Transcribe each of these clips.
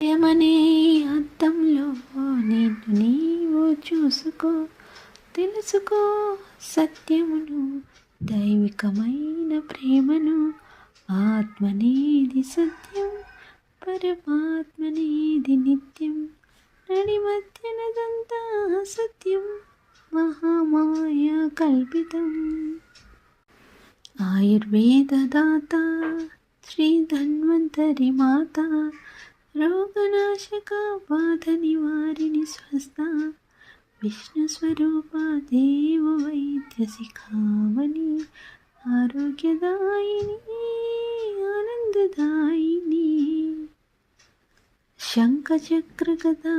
ప్రేమనే అద్దంలో నిన్ను నీవు చూసుకో తెలుసుకో సత్యమును దైవికమైన ప్రేమను ఆత్మనేది సత్యం పరమాత్మనేది నిత్యం నడి మధ్యనదంతా సత్యం మహామాయ కల్పితం. ఆయుర్వేదదాత శ్రీ ధన్వంతరి మాత రోగనాశక బాధ నివారిణి స్వస్థ విష్ణు స్వరూప దేవ వైద్య శిఖామణి ఆరోగ్యదాయిని ఆనందదాయిని. శంఖచక్రగదా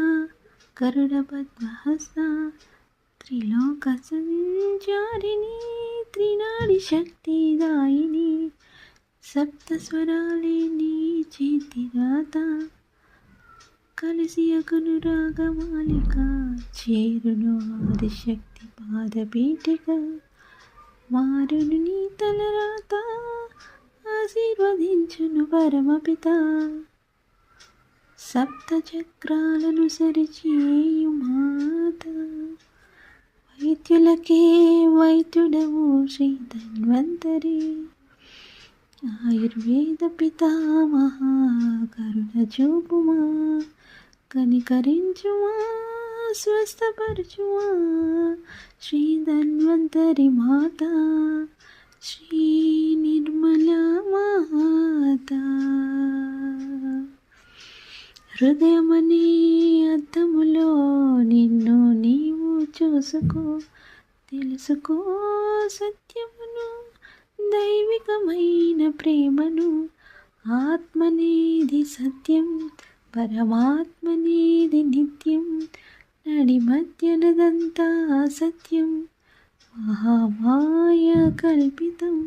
గరుడ పద్మహస్త త్రిలోక సంచారిణి త్రినాడి శక్తిదాయిని సప్త స్వరాలే నీ చేతిరాత కలిసి అగును రాగమాలిక. చేరును ఆదిశక్తి పాదపీఠిక. మారును నీ తలరాత ఆశీర్వదించును పరమపిత సప్త చక్రాలను సరిచేయు మాత. వైద్యులకే వైద్యుడవు శ్రీ ధన్వంతరి. ఆయుర్వేద పితామహ కరుణ చూపుమా. కనికరించువా స్వస్థపరచువా శ్రీ ధన్వంతరి మాత శ్రీ నిర్మల మాత. హృదయమనే అద్దములో నిన్ను నీవు చూసుకో తెలుసుకో సత్యమును దైవికమైన ప్రేమను ఆత్మనేది సత్యం పరమాత్మనేది నిత్యం నడి మధ్యనదంతా సత్యం మహామాయ కల్పితం.